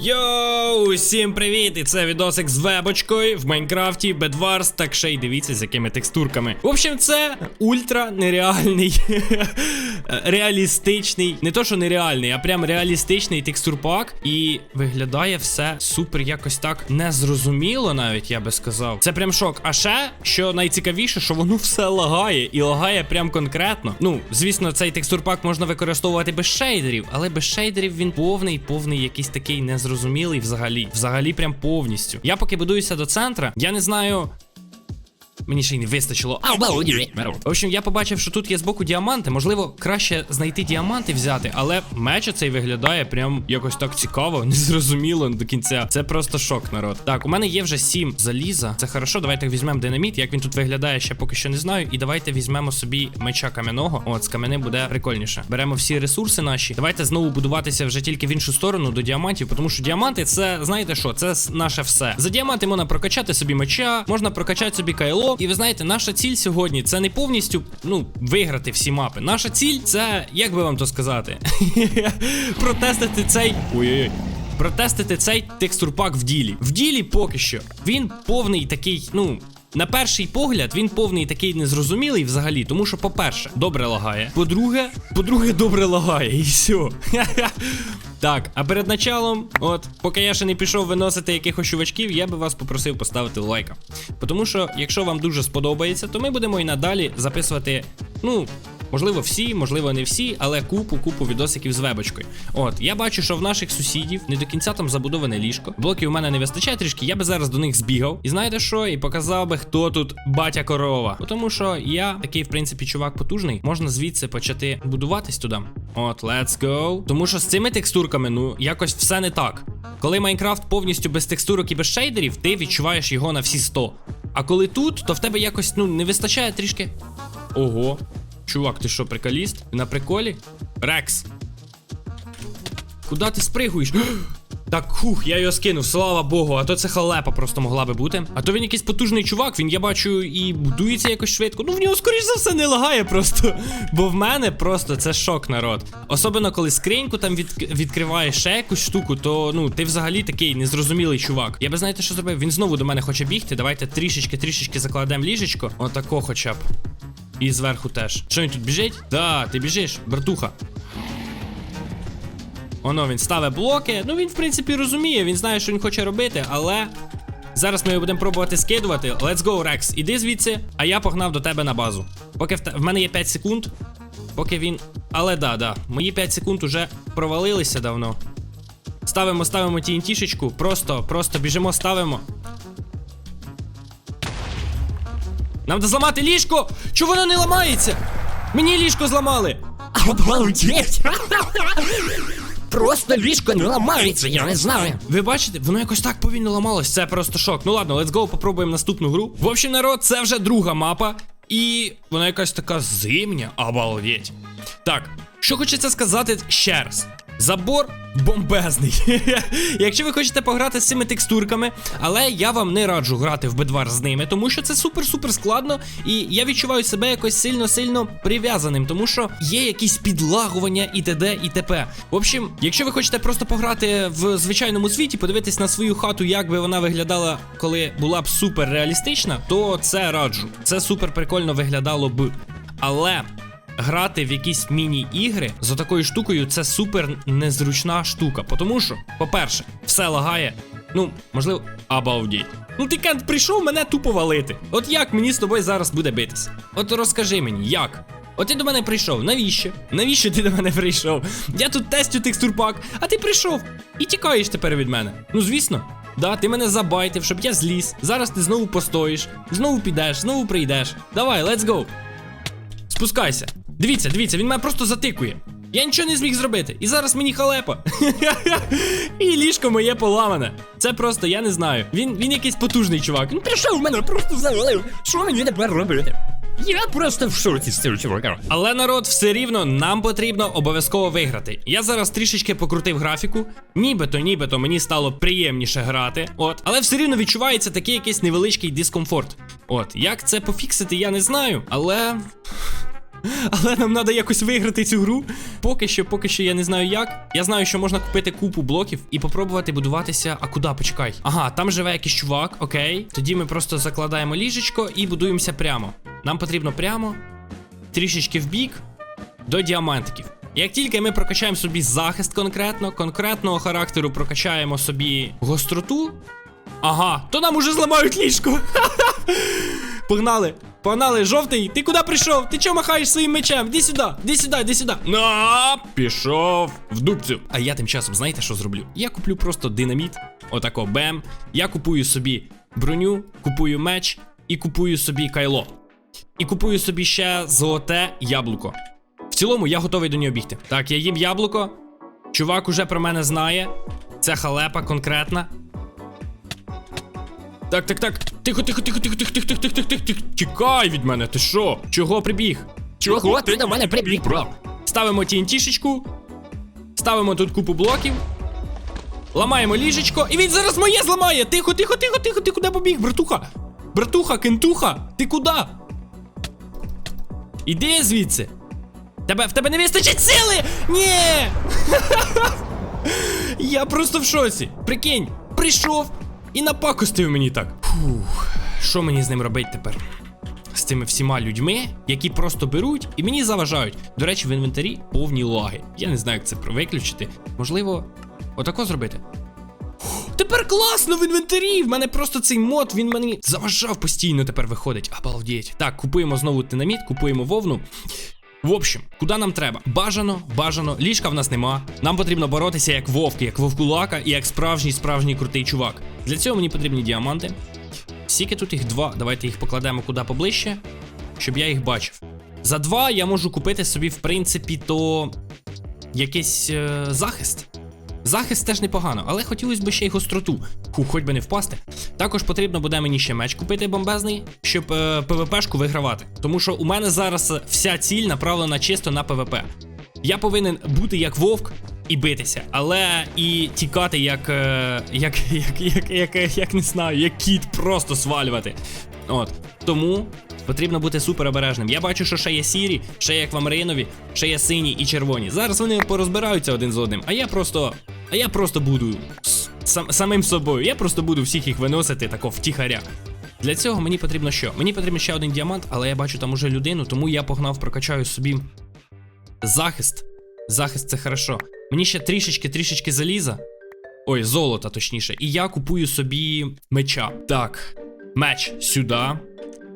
Yo! Йоу, всім привіт! І це відосик з вебочкою в Майнкрафті, Bedwars, так ще й дивіться з якими текстурками. В общем, це ультра нереальний, реалістичний, не то що нереальний, а прям реалістичний текстурпак. І виглядає все супер якось так незрозуміло, навіть я би сказав. Це прям шок. А ще, що найцікавіше, що воно все лагає і лагає прям конкретно. Ну, звісно, цей текстурпак можна використовувати без шейдерів, але без шейдерів він повний, повний якийсь такий незрозумілий взагалі. Взагалі, прям повністю. Я поки будуюся до центра, я не знаю. Мені ще й не вистачило. В общем, я побачив, що тут є збоку діаманти. Можливо, краще знайти діаманти взяти, але меч цей виглядає прям якось так цікаво, незрозуміло до кінця. Це просто шок, народ. Так, у мене є вже сім заліза. Це хорошо. Давайте візьмемо динаміт. Як він тут виглядає, ще поки що не знаю. І давайте візьмемо собі меча кам'яного. От, з кам'яни буде прикольніше. Беремо всі ресурси наші. Давайте знову будуватися вже тільки в іншу сторону до діамантів, тому що діаманти це, знаєте що, це наше все. За діаманти можна прокачати собі меча, можна прокачати собі кайло. І ви знаєте, наша ціль сьогодні це не повністю ну виграти всі мапи. Наша ціль це, як би вам то сказати, протестити цей. Ой-ой-ой. Протестити цей текстурпак в ділі. В ділі поки що. Він повний такий, ну. На перший погляд він повний такий незрозумілий взагалі, тому що, по-перше, добре лагає. По-друге, по-друге, добре лагає, і все. Так, а перед началом, от, поки я ще не пішов виносити якихось чувачків, я би вас попросив поставити лайка. Тому що, якщо вам дуже сподобається, то ми будемо і надалі записувати, ну. Можливо, всі, можливо, не всі, але купу, купу відосиків з вебочкою. От, я бачу, що в наших сусідів не до кінця там забудоване ліжко. Блоків у мене не вистачає трішки, я би зараз до них збігав. І знаєте що? І показав би, хто тут батя корова. Тому що я такий, в принципі, чувак потужний. Можна звідси почати будуватись туди. От, let's go. Тому що з цими текстурками, ну, якось все не так. Коли Майнкрафт повністю без текстурок і без шейдерів, ти відчуваєш його на всі 100. А коли тут, то в тебе якось ну не вистачає трішки. Ого. Чувак, ти що, приколіст? Ти на приколі? Рекс. Куда ти спригуєш? Так, хух, я його скинув, слава Богу, а то це халепа просто могла би бути. А то він якийсь потужний чувак, він, я бачу, і будується якось швидко. Ну в нього, скоріш за все, не лагає просто. Бо в мене просто це шок, народ. Особливо, коли скриньку там від... відкриваєш ще якусь штуку, то ну ти взагалі такий незрозумілий чувак. Я би знаєте, що зробив? Він знову до мене хоче бігти. Давайте трішечки-трішечки закладемо ліжечко. Отако хоча б. І зверху теж. Що він тут біжить? Да, ти біжиш, братуха. Оно він ставить блоки. Ну він, в принципі, розуміє, він знає, що він хоче робити, але. Зараз ми його будемо пробувати скидувати. Let's go, Рекс. Іди звідси, а я погнав до тебе на базу. Поки в, в мене є 5 секунд. Поки він. Але да, да. Мої 5 секунд уже провалилися давно. Ставимо, ставимо TNT-шечку. Просто, просто біжимо, ставимо. Нам треба зламати ліжко! Чого воно не ламається? Мені ліжко зламали! Обалдеть! Просто ліжко не ламається, я не знаю. Ви бачите, воно якось так повільно ламалось. Це просто шок. Ну ладно, let's go, попробуємо наступну гру. В общем, народ, це вже друга мапа. І вона якась така зимня. Обалдеть. Так, що хочеться сказати ще раз. Забор бомбезний. Якщо ви хочете пограти з цими текстурками, але я вам не раджу грати в бедвар з ними, тому що це супер-супер складно, і я відчуваю себе якось сильно-сильно прив'язаним, тому що є якісь підлагування і т.д. і т.п. В общем, якщо ви хочете просто пограти в звичайному світі, подивитись на свою хату, як би вона виглядала, коли була б супер реалістична, то це раджу. Це супер прикольно виглядало б. Але грати в якісь міні-ігри з такою штукою це супер незручна штука. Тому що, по-перше, все лагає. Ну, можливо, обалдіть. Ну ти Кент прийшов мене тупо валити. От як мені з тобою зараз буде битися? От розкажи мені, як? От ти до мене прийшов. Навіщо? Навіщо ти до мене прийшов? Я тут тестю текстурпак, а ти прийшов і тікаєш тепер від мене. Ну звісно. Да, ти мене забайтив, щоб я зліз. Зараз ти знову постоїш, знову підеш, знову прийдеш. Давай, let's go. Спускайся. Дивіться, дивіться, він мене просто затикує. Я нічого не зміг зробити. І зараз мені халепа. І ліжко моє поламане. Це просто, я не знаю. Він він якийсь потужний чувак. Він Прийшов в мене просто завалив. Що мені тепер робити? Я просто в шоці з цього чувака. Але народ, все рівно нам потрібно обов'язково виграти. Я зараз трішечки покрутив графіку, нібито, нібито мені стало приємніше грати. От, але все рівно відчувається такий якийсь невеличкий дискомфорт. От, як це пофіксити, я не знаю, але Але нам треба якось виграти цю гру. Поки що, поки що я не знаю як. Я знаю, що можна купити купу блоків і попробувати будуватися. А куди? Почекай. Ага, там живе якийсь чувак, окей. Тоді ми просто закладаємо ліжечко і будуємося прямо. Нам потрібно прямо, трішечки в бік, до діамантиків. Як тільки ми прокачаємо собі захист конкретно, конкретного характеру прокачаємо собі гостроту. Ага, то нам уже зламають ліжко. Погнали! Погнали, жовтий, ти куди прийшов? Ти чого махаєш своїм мечем? Іди сюди, іди сюди, іди сюди. На, пішов в дубцю. А я тим часом, знаєте, що зроблю? Я куплю просто динаміт, отако бем. Я купую собі броню, купую меч і купую собі кайло. І купую собі ще золоте яблуко. В цілому я готовий до нього бігти. Так, я їм яблуко. Чувак уже про мене знає. Це халепа конкретна. Так, так, так. Тихо, тихо, тихо, тихо, тихо, тихо, тихо, тихо, тихо, тихо. Тікай від мене, ти що? Чого прибіг? Чого ти до мене прибіг, бро? Ставимо TNT-шечку. Ставимо тут купу блоків. Ламаємо ліжечко. І він зараз моє зламає. Тихо, тихо, тихо, тихо, ти куди побіг, братуха? Братуха, кентуха, ти куди? Іди звідси. Тебе, в тебе не вистачить сили! Ні! Я просто в шоці. Прикинь, прийшов і напакостив мені так. Фух, що мені з ним робити тепер? З цими всіма людьми, які просто беруть і мені заважають. До речі, в інвентарі повні лаги. Я не знаю, як це виключити. Можливо, отако зробити. Тепер класно в інвентарі. В мене просто цей мод, він мені заважав постійно тепер виходить. Обалдеть. Так, купуємо знову динаміт, купуємо вовну. В общем, куди нам треба? Бажано, бажано, ліжка в нас нема. Нам потрібно боротися як вовки, як вовкулака і як справжній справжній крутий чувак. Для цього мені потрібні діаманти. Скільки тут їх два. Давайте їх покладемо куди поближче, щоб я їх бачив. За два я можу купити собі, в принципі, то якийсь е, захист. Захист теж непогано, але хотілося б ще й гостроту. Ху, хоч би не впасти. Також потрібно буде мені ще меч купити бомбезний, щоб е, ПВПшку вигравати. Тому що у мене зараз вся ціль направлена чисто на ПВП. Я повинен бути як вовк і битися, але і тікати як, е, як, як, як, як, як, не знаю, як кіт, просто свалювати. От. Тому потрібно бути супер. Я бачу, що ще є сірі, ще є аквамаринові, ще є сині і червоні. Зараз вони порозбираються один з одним, а я просто. А я просто буду сам, самим собою. Я просто буду всіх їх виносити тако втіхаря. Для цього мені потрібно що? Мені потрібен ще один діамант, але я бачу там уже людину, тому я погнав, прокачаю собі захист. Захист це хорошо. Мені ще трішечки, трішечки заліза. Ой, золота, точніше. І я купую собі меча. Так, меч сюди.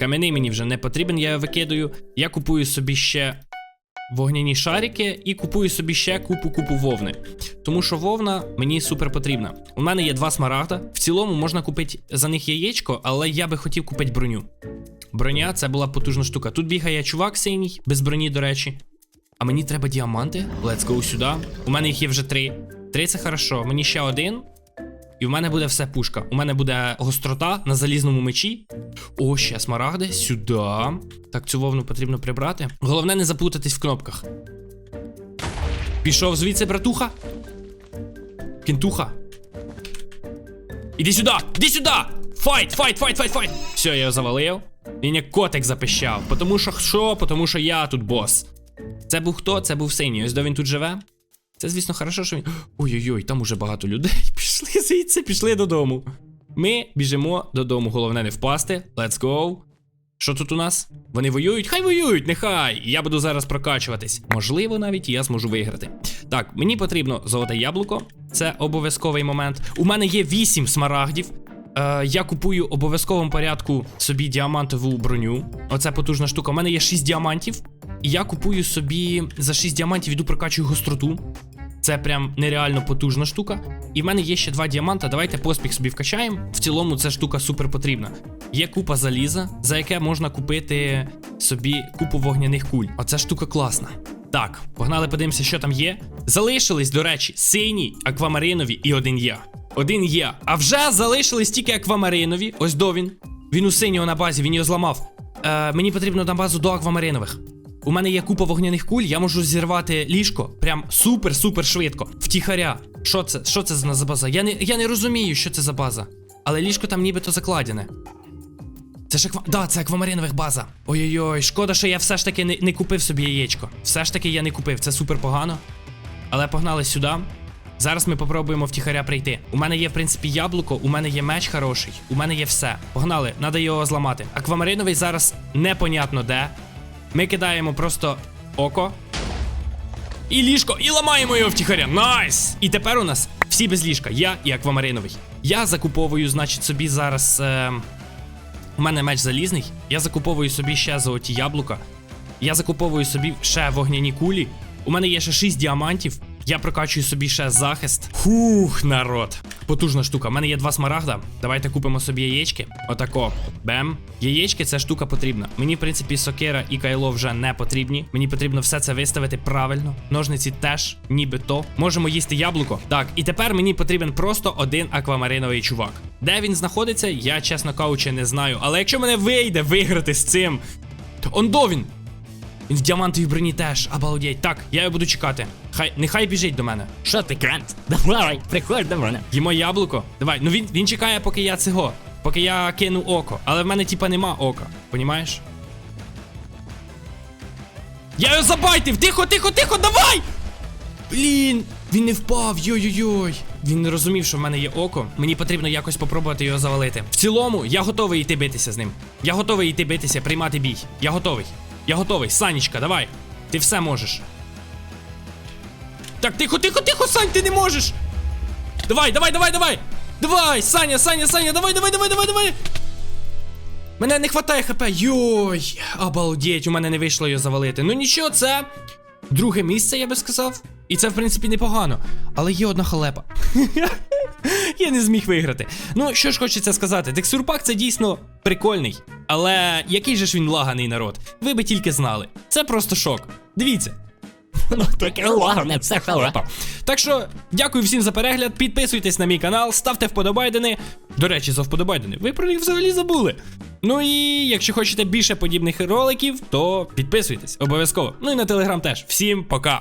Кам'яний мені вже не потрібен, я його викидаю. Я купую собі ще вогняні шарики і купую собі ще купу-купу вовни. Тому що вовна мені супер потрібна. У мене є два смарагда. В цілому можна купити за них яєчко, але я би хотів купити броню. Броня це була потужна штука. Тут бігає чувак синій, без броні, до речі. А мені треба діаманти. Let's go сюди. У мене їх є вже три. Три це хорошо. Мені ще один. І в мене буде все пушка. У мене буде гострота на залізному мечі. О, ще смарагди. Сюди. Так, цю вовну потрібно прибрати. Головне не заплутатись в кнопках. Пішов звідси, братуха. Кентуха. Іди сюди! Іди сюди! Файт, файт, файт, файт, файт! Все, я його завалив. Він як котик запищав. Потому що що? Потому що я тут бос. Це був хто? Це був синій. Ось де він тут живе. Це, звісно, хорошо, що він. Ой-ой-ой, там уже багато людей. Пішли звідси, пішли додому. Ми біжимо додому. Головне не впасти. Let's go. Що тут у нас? Вони воюють? Хай воюють, нехай. Я буду зараз прокачуватись. Можливо, навіть я зможу виграти. Так, мені потрібно золоте яблуко. Це обов'язковий момент. У мене є 8 смарагдів. Е, я купую обов'язковому порядку собі діамантову броню. Оце потужна штука. У мене є 6 діамантів. Я купую собі за 6 діамантів іду прокачую гостроту. Це прям нереально потужна штука. І в мене є ще два діаманта. Давайте поспіх собі вкачаємо. В цілому ця штука супер потрібна. Є купа заліза, за яке можна купити собі купу вогняних куль. Оця штука класна. Так, погнали, подивимося, що там є. Залишились, до речі, синій, аквамаринові і один я. Один я. А вже залишились тільки аквамаринові. Ось до він. Він у синього на базі, він його зламав. Е, мені потрібно на базу до аквамаринових. У мене є купа вогняних куль, я можу зірвати ліжко прям супер-супер швидко. Втіхаря. Що це? Що це за база? Я не, я не розумію, що це за база. Але ліжко там нібито закладене. Це ж аква... Да, це аквамаринових база. Ой-ой-ой, шкода, що я все ж таки не, не купив собі яєчко. Все ж таки я не купив, це супер погано. Але погнали сюди. Зараз ми попробуємо втіхаря прийти. У мене є, в принципі, яблуко, у мене є меч хороший, у мене є все. Погнали, треба його зламати. Аквамариновий зараз непонятно де. Ми кидаємо просто око. І ліжко, і ламаємо його втіхаря. Найс! І тепер у нас всі без ліжка. Я і аквамариновий. Я закуповую, значить, собі зараз. Е... У мене меч залізний. Я закуповую собі ще золоті яблука. Я закуповую собі ще вогняні кулі. У мене є ще 6 діамантів. Я прокачую собі ще захист. Хух, народ. Потужна штука. У мене є два смарагда. Давайте купимо собі яєчки. Отако. Бем. Яєчки це штука потрібна. Мені, в принципі, сокира і кайло вже не потрібні. Мені потрібно все це виставити правильно. Ножниці теж, ніби то. Можемо їсти яблуко. Так, і тепер мені потрібен просто один аквамариновий чувак. Де він знаходиться, я, чесно кажучи, не знаю. Але якщо мене вийде виграти з цим. Ондо він! Він в діамантовій броні теж, обалдеть. Так, я його буду чекати. Хай, нехай біжить до мене. Що ти, Грант? Давай, приходь до мене. Їмо яблуко. Давай, ну він, він чекає, поки я цього. Поки я кину око. Але в мене, типа, нема ока. Понімаєш? Я його забайтив! Тихо, тихо, тихо, давай! Блін, він не впав, йой-йой-йой. Він не розумів, що в мене є око. Мені потрібно якось попробувати його завалити. В цілому, я готовий йти битися з ним. Я готовий йти битися, приймати бій. Я готовий. Я готовий. Санечка, давай. Ти все можеш. Так, тихо, тихо, тихо, Сань, ти не можеш. Давай, давай, давай, давай! Давай, Саня, Саня, Саня, давай, давай, давай, давай, давай! Мене не хватає хп. Йой, обалдеть, у мене не вийшло його завалити. Ну нічого, це друге місце, я би сказав. І це, в принципі, непогано. Але є одна халепа. Я не зміг виграти. Ну, що ж хочеться сказати, текстурпак це дійсно прикольний. Але який же ж він лаганий народ? Ви би тільки знали. Це просто шок. Дивіться. Ну, таке лагане, все халепа. Так що дякую всім за перегляд. Підписуйтесь на мій канал, ставте вподобайдени. До речі, за вподобайдени. Ви про них взагалі забули. Ну і якщо хочете більше подібних роликів, то підписуйтесь обов'язково. Ну і на телеграм теж. Всім пока.